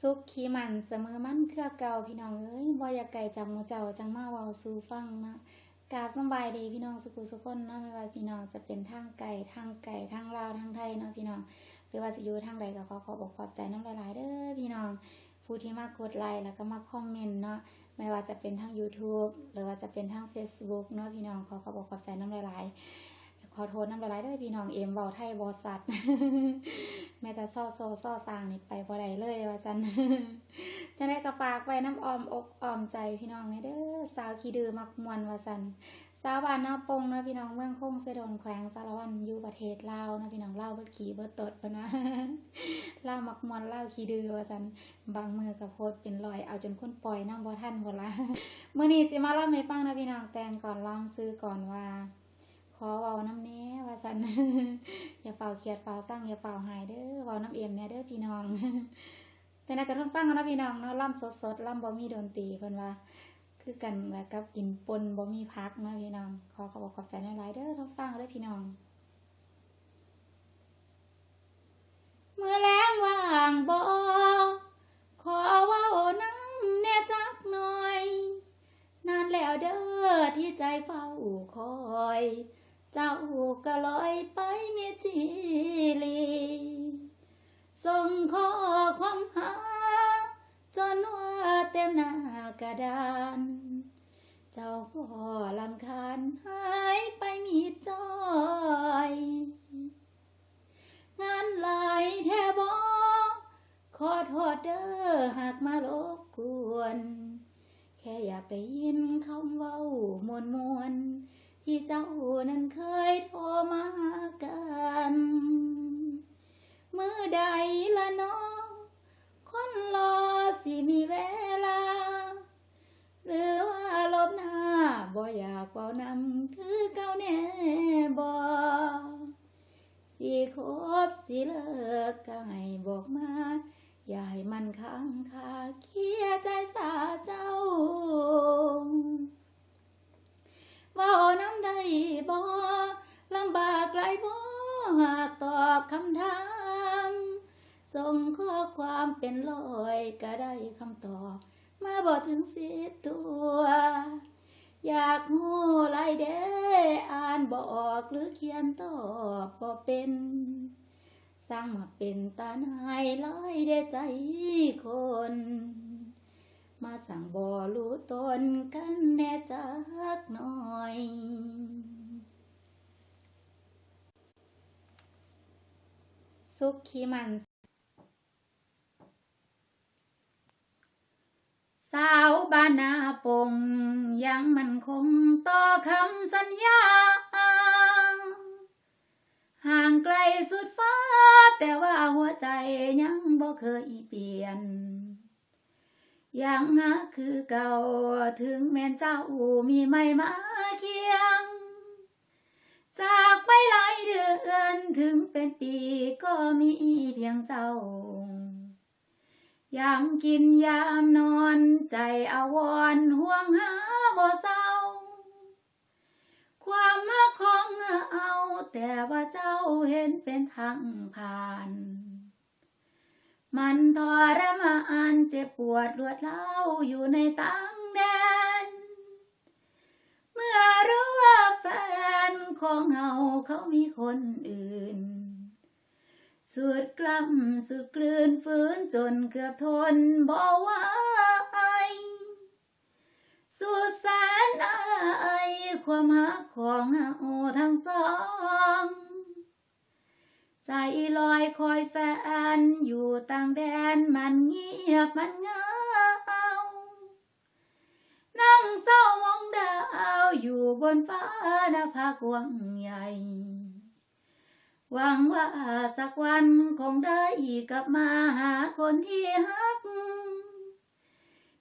สุขขีมันเสมอมันเครือเก่าพี่น้องเอ้ยบ่อยากไกลจากหมูเจ้าจังมาเว้าสู่ฟังเนาะกราบสบายดีพี่น้องสุขุสุขคนเนาะไม่ว่าพี่น้องจะเป็นทางไกลทางไกลทางลาวทางไทยเนาะพี่น้องหรือว่าสิอยู่ทางใดก็ขอขอบอกขอบใจน้ำหลายๆเด้อพี่น้องผู้ที่มากดไลค์แล้วก็มาคอมเมนต์เนาะไม่ว่าจะเป็นทาง YouTube หรือว่าจะเป็นทาง Facebook เนาะพี่น้องขอขอบอกขอบใจน้ำหลายๆขอโทษน้ำหลายๆเด้อพี่น้องเอ็มเว้าไทยบ่สัตว์ แม้แต่ซ่อโซซ่อสร้างนี่ไปบ่ได้เลยว่าซั่นจังได๋ก็ฝากไว้น้ำออมอกออมใจพี่น้องเด้อสาวขี้ดื้อมักมวนว่าซั่นสาวบ้านนาปงนะพี่น้องเมืองคงเสดนแขวงสารวันอยู่ประเทศลาวนะพี่น้องเลาเบิดขี้เบิดตดเพิ่นว่าลามักมวนลาขี้ดื้อว่าซั่นบางมือก็โพสต์เป็นรอยเอาจนคนปล่อยนำบ่ทันพุ่นล่ะมื้อนี้สิมาเล่าให้ฟังนะพี่น้องแต่งก่อนล่ำซื้อก่อนว่า ขอเว้าน้ำแน่ว่าซั่นอย่าเฝ้าเครียดเฝ้าสั่งอย่าเฝ้าหายเด้อเว้าน้ำเอ็มแหน่เด้อพี่น้องแต่นักกระทงฟังกันะพี่น้องเนาะล่ำสดๆล่ำบ่มีดนตรีเพิ่นว่า คือกันแบบกับกินปนบ่มีพักนะพี่น้อง ขอขอบขอบใจหลายๆเด้อท่านฟังเด้อพี่น้องเมื่อแล้งว่างบ่ขอว้าน้ำแน่จักหน่อย นานแล้วเด้อที่ใจเฝ้าคอย เจ้าก็ลอยไปเมีจีลีส่งข้อความหา จนว่าเต็มหน้ากระดาน เจ้าก็ลำคาญหายไปมีจอยงานหลายแทบอขอโทษเด้อหากมารบกวน แค่อย่าได้ยินคำเว้ามวนมวน ที่เจ้านั้นเคยโทรมากัน มือใดละน้องคนรอสิมีเวลา หรือว่าลบหน้าบ่อยากเว้านำคือเก่าแน่บ่สิคบสิเลิกก็ให้บอกมาอย่าให้มันค้างคาเคลียใจสาเจ้า เว้าน้ำได้บ่ลำบากไรบ่หากตอบคำถามส่งข้อความเป็นรอยก็ได้คำตอบ มาบอกถึงสิตัว อยากหูไรเด้อ่านบอก หรือเขียนตอบบ่เป็นสร้างมาเป็นตาหนายร้อยเดใจคน มาสั่งบ่รู้ตนกันแน่จักหน่อยสุขขีมันสาวบ้านนาปงยังมันคงต่อคำสัญญา ห่างไกลสุดฟ้า แต่ว่าหัวใจยังบ่เคยเปลี่ยน ยังหักคือเก่าถึงแม้นเจ้ามีไม่มาเคียง จากไปหลายเดือนถึงเป็นปีก็มีเพียงเจ้ายามกินยามนอนใจอาวรห่วงหาบ่เศร้า ความมักของเอาแต่ว่าเจ้าเห็นเป็นทางผ่าน ทรมานเจ็บปวดรวดเล่าอยู่ในตังแดน เมื่อรู้ว่าแฟนของเฮาเขามีคนอื่น สุดกล้ำสุดกลืนฝืนจนเกือบทนบ่ไหวสุดแสนอายความหักของเฮาทั้งสอง ใจลอยคอยแฟน อยู่ต่างแดนมันเงียบมันเงา นั่งเศร้ามองดาวอยู่บนฟ้าหน้าผากวงใหญ่ หวังว่าสักวันคงได้กลับมาหาคนที่ฮัก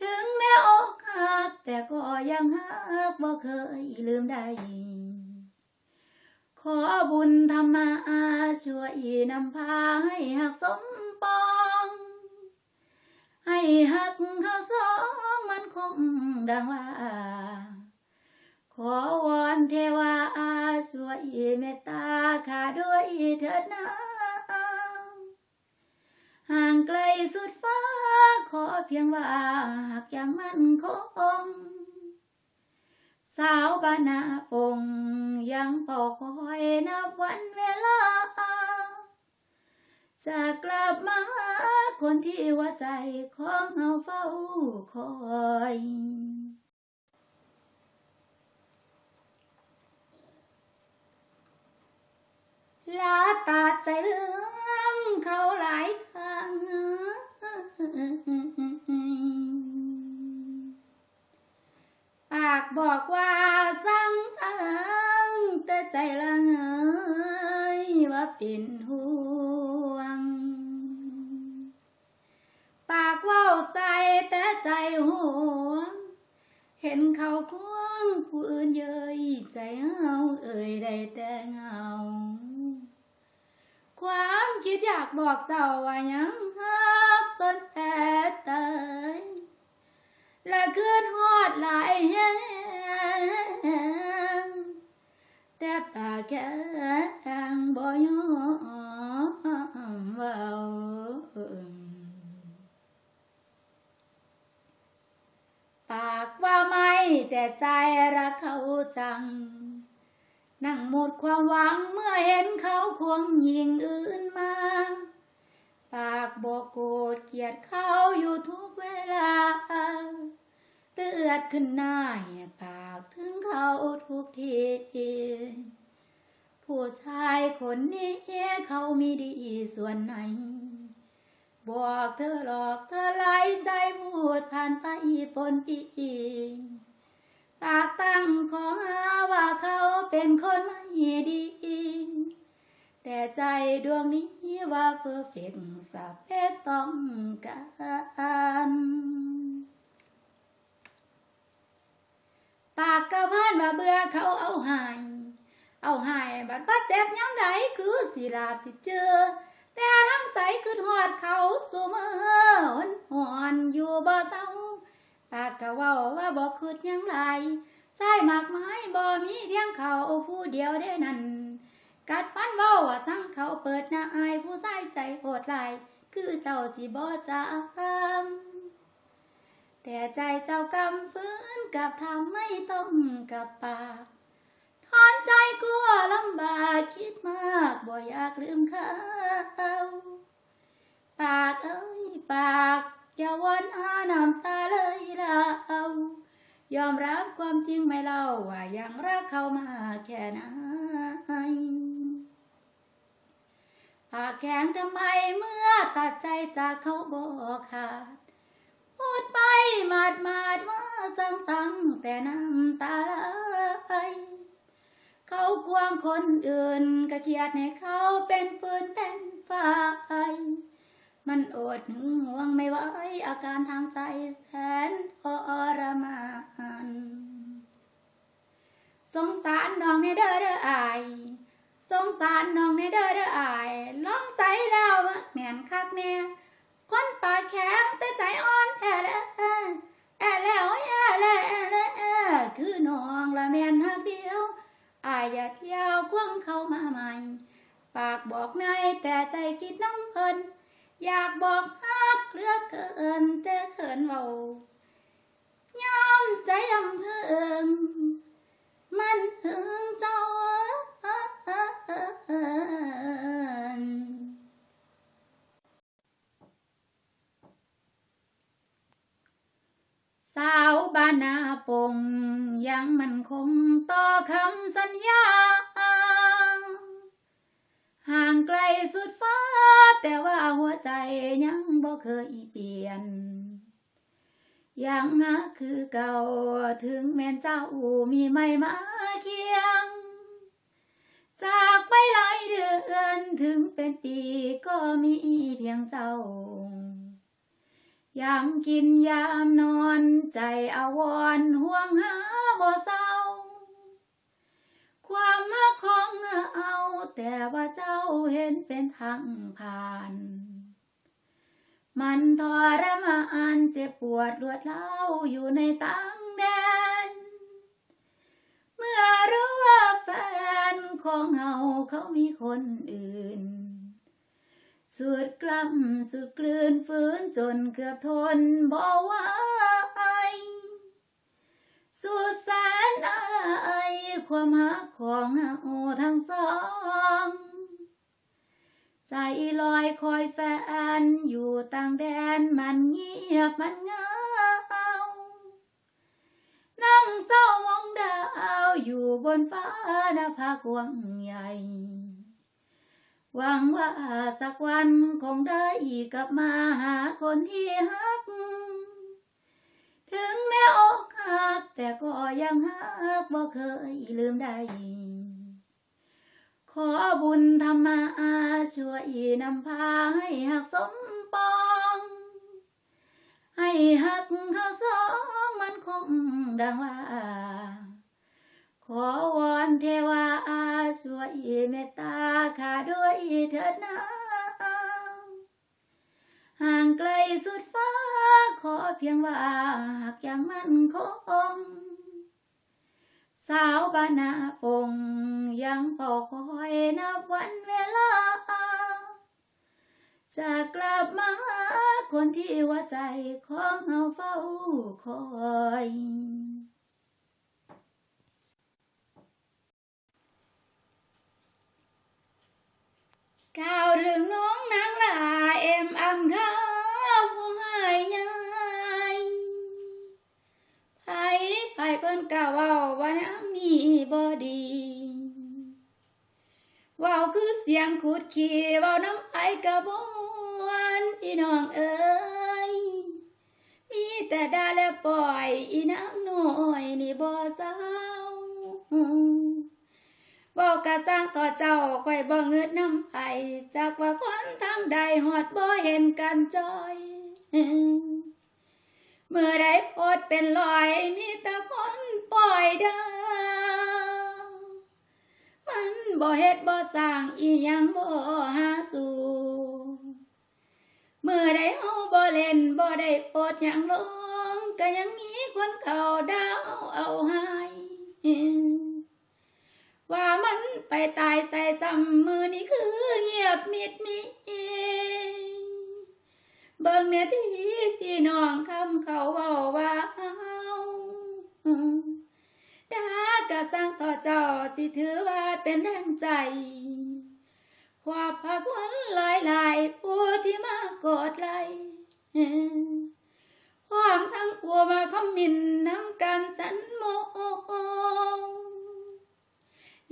ถึงแม้อกหักแต่ก็ยังฮักบ่เคยลืมได้ ขอบุญธรรมาช่วยนำพาให้หักสมปอง ให้หักเขาสองมันคงดังว่า ขอวอนเทวาอาช่วยเมตตาข้าด้วยเถิดนะห่างไกลสุดฟ้าขอเพียงว่าหากยังมันคง สาวบานาปงยังเป่าคอยนับวันเวลา จะกลับมาหาคนที่หัวใจของเฮาเฝ้าคอยลาตาใจเลื อยากบอกเจ้าว่ายังฮักตนแต่เตยและคืนฮอดหลายแห้งแต่ปากแข็งบ่ยอมเว้าปากว่าไม่แต่ใจรักเขาจัง นั่งหมดความหวังเมื่อเห็นเขาควงหญิงอื่นมา ปากบอกโกรธเกลียดเขาอยู่ทุกเวลาเลือดขึ้นหน้าแหกปากถึงเขาทุกทีผู้ชายคนนี้เขามีดีส่วนไหน บอกเธอหลอกเธอไล่ใจพูดผ่านไปปนปี ปากตั้งของหาว่าเขาเป็นคนไม่ดี แต่ใจดวงนี้ว่าเพอร์เฟกต์สเปคต้องการปากกะพานว่าเบื่อเขาเอาหาย เอาหายบัดบัดแดดย้ำใดคือสิลาบสิเจอ แต่ทั้งใจคือหอดเขาสูมือหอนหอนอยู่บ่เศร้า ปากกะว้าว่าบ่คืดยังไรใส่มากไม้บ่มีเพียงเขาผู้เดียวได้นั่นกัดฟันเว้าว่าทั้งเขาเปิดหน้าอายผู้ใส่ใจโหดหลาย คือเจ้าสิบ่จำแต่ใจเจ้ากำฝืนกับทำไม่ต้องกับปากถอนใจกลัวลำบากคิดมากบ่อยากลืมเขาปากเอ้ยปาก อย่าวนอาน้ำตาเลยเรายอมรับความจริงไม่เล่าว่ายังรักเขามาแค่ไหนปากแข็งทำไมเมื่อตัดใจจากเขาบอกขาดพูดไปมาดมาดว่าสั่งตั้งแต่น้ำตาไหลเขาควงคนอื่นก็เกียดให้เขาเป็นฟืนเป็นไฟ มันอดหึงห่วงไม่ไหวอาการทางใจแสนทรมานสงสารน้องในเด้อเด้ออายสงสารน้องในเด้อเด้ออายลองใจแล้วแม่นคักแม่คนปากแข็งแต่ใจอ่อนแท้แล้วแอแล้วแอแล้วแอแล้วคือน้องละแม่นหักเดียวอายอย่าเที่ยวควงเข้ามาใหม่ ปากบอกนายแต่ใจคิดน้ำเพลิน อยากบอกฮักเหลือเกินแต่เขินเบายอมใจลำเพิงมันถึงเจ้าสาวบ้านนาปงยังมันคงต่อคำสัญญา ห่างไกลสุดฟ้า แต่ว่าหัวใจยังบ่เคยเปลี่ยน ยังหักคือเก่าถึงแม้นเจ้ามีไม่มาเคียง จากไปหลายเดือนถึงเป็นปีก็มีเพียงเจ้ายามกินยามนอนใจอาวรห่วงหาบ่เศร้า ความมักของเอาแต่ว่าเจ้า เห็นเป็นทางผ่าน มันทรมานเจ็บปวดรวดเล่าอยู่ในตังแดน เมื่อรู้ว่าแฟนของเฮาเขามีคนอื่น สุดกล้ำสุดกลืนฝืนจนเกือบทนบ่ไหวสุดแสนอะไรความหักของเราทั้งสอง ใจลอยคอยแฟน อยู่ต่างแดนมันเงียบมันเงา นั่งเศร้ามองดาวอยู่บนฟ้าหน้าผากว้างใหญ่ หวังว่าสักวันคงได้กลับมาหาคนที่ฮัก ถึงแม้อกหักแต่ก็ยังฮักบ่เคยลืมได้ ขอบุญธรรมาช่วยนำพาให้หักสมปอง ให้หักเขาสองมันคงดังว่า ขอวอนเทวาช่วยเมตตาข้าด้วยเถิดนะห่างไกลสุดฟ้าขอเพียงว่าหากยังมั่นคง สาวบานาปงยังเฝ้าคอยนับวันเวลา จะกลับมาหาคนที่หัวใจของเฮาเฝ้าคอยก้าวถึงน้องนางลาเอ็มอังคาผู้ห้ยายไผไผ เปิ้นกะเว้าว่าน้ำนี้บ่ดีเว้าคือเสียงขุดขี้เว้าน้ำไผกะบ่ม่วนพี่น้องเอ้ยมีแต่ด่าและปล่อยอีนางน้อยนี่บ่เศร้าบอกกะสร้างต่อเจ้าคอยบ่เงิดน้ำไผจากว่าคนทางใดฮอดบ่เห็นกันจอย เมื่อใดโพดเป็นรอย มีแต่คนปล่อยดาวมันบ่เฮ็ดบ่สร้างอีหยังบ่หาสู่เมื่อใดเฮาบ่เล่นบ่ได้โพดหยังลงก็ยังมีคนเขาดาวเอาให้ว่ามันไปตายใส่ซ้ำมือนี่คือเงียบมิดมิ เบิ่งเนี่ยที่พี่น้องคำเขาเว้าว่าเฮาดากะสร้างต่อเจ้าสิถือว่าเป็นแรงใจความพักวันหลายหลายผู้ที่มากดไลความทั้งผัวมาคอมมินน้ำกันสันโม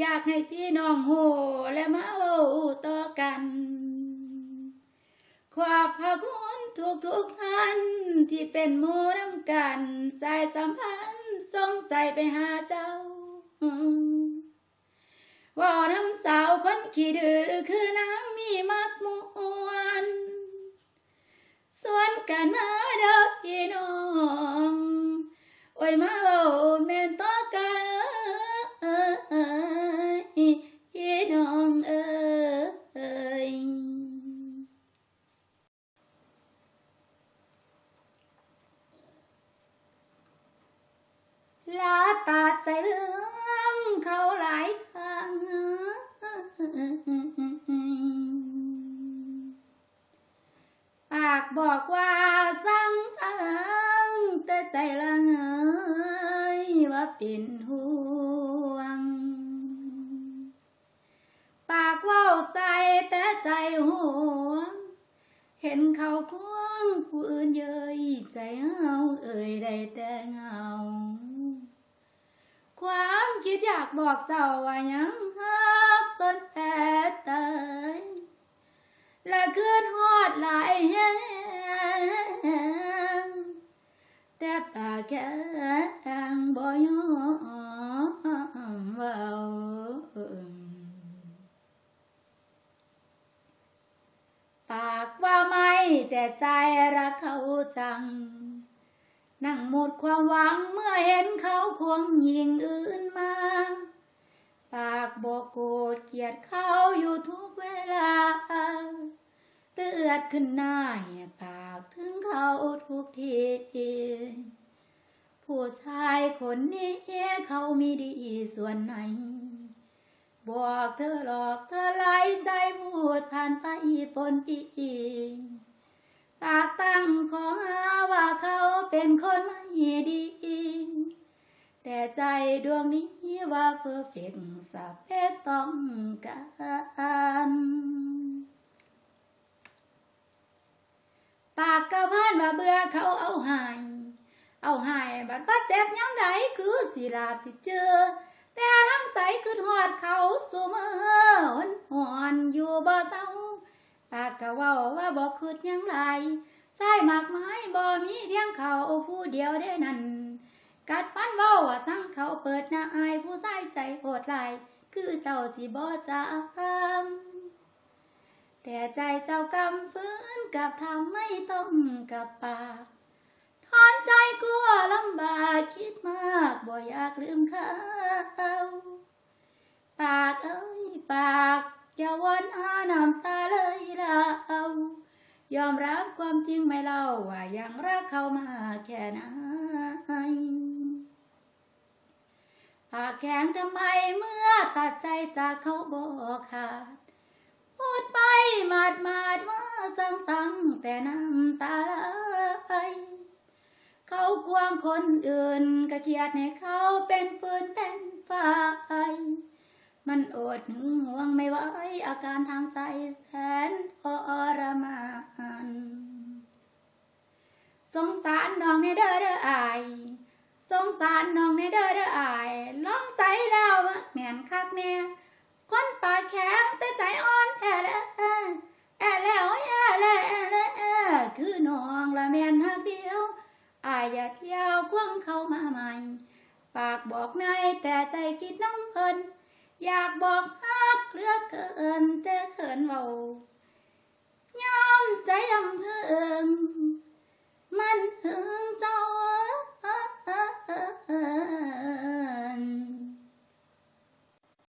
อยากให้พี่น้องโหและมาเว้าต่อกัน ขอบพระคุณ ทุกทุกๆท่านที่เป็นหมู่น้ำกันสายสัมพันธ์ส่งใจไปหาเจ้าว่าน้ำสาวคนขี้ดื้อคือนางมีมักมวนส่วนกันมาเด้อพี่น้อง โอ้ยมาเว้าแม่นต่อกัน ใจห่วงเห็นเขาควงผู้อื่นเย้ยใจเฮาเอ่ยได้แต่เงา ความคิดอยากบอกเจ้าว่ายังฮักต้นแต่เตยและคืนฮอดหลายแห้งแต่ปากแข็งบ่ยอมเว้า ปากว่าไม่ แต่ใจรักเขาจัง นั่งหมดความหวังเมื่อเห็นเขาควงหญิงอื่นมา ปากบอกโกรธเกลียดเขาอยู่ทุกเวลาเลือดขึ้นหน้าแหกปากถึงเขาทุกทีผู้ชายคนนี้เขามีดีส่วนไหน บอกเธอหลอกเธอไล่ใจพูดผ่านไปปนปีปากตั้งขอาว่าเขาเป็นคนไม่ดี แต่ใจดวงนี้ว่าเพอร์เฟกสับเพต้องการปากกะพานว่าเบื่อเขาเอาหาย เอาหายบัดบัดเจ็บย้ำใดคือสิลาสิเจอ แต่ทั้งใจคือหอดเขาสูมือหนหอนอยู่บ่เศร้าปากกะว้าว่าบ่คืดยังไร ใส่มากไม้บ่มีเพียงเขาผู้เดียวได้นั่นกัดฟันเว้าว่าทั้งเขาเปิดหน้าอายผู้ใส่ใจโหดลาย คือเจ้าสิบ่จำแต่ใจเจ้ากำฝืนกับทำไม่ต้องกับปากถอนใจกลัวลำบากคิดมากบ่อยากลืมเขาปากเอ้ยปากอย่าวนอาน้ำตาเลยเรา ยอมรับความจริงไม่เล่าว่ายังรักเขามาแค่ไหนปากแข็งทำไมเมื่อตัดใจจากเขาบอกขาดพูดไปหมาดมาดว่าสั่งตังแต่น้ำตาไหลเขาควงคนอื่นก็เกียดให้เขาเป็นฟืนเป็นไฟ มันอดหึงห่วงไม่ไหวอาการทางใจแสนทรมานสงสารน้องในเด้อเด้ออาย สงสารน้องในเด้อเด้ออายลองใจแล้วแม่นคักแม่ คนปากแข็งแต่ใจอ่อนแอแล้วแอแล้วแอแล้วแอแล้วแอคือน้องละแม่นหักเดียว อายอย่าเที่ยวควงเข้ามาใหม่ ปากบอกนายแต่ใจคิดน้ำเพลิน อยากบอกฮัก เกินแต่เขินเบายอมใจดำเพิงมันเพิง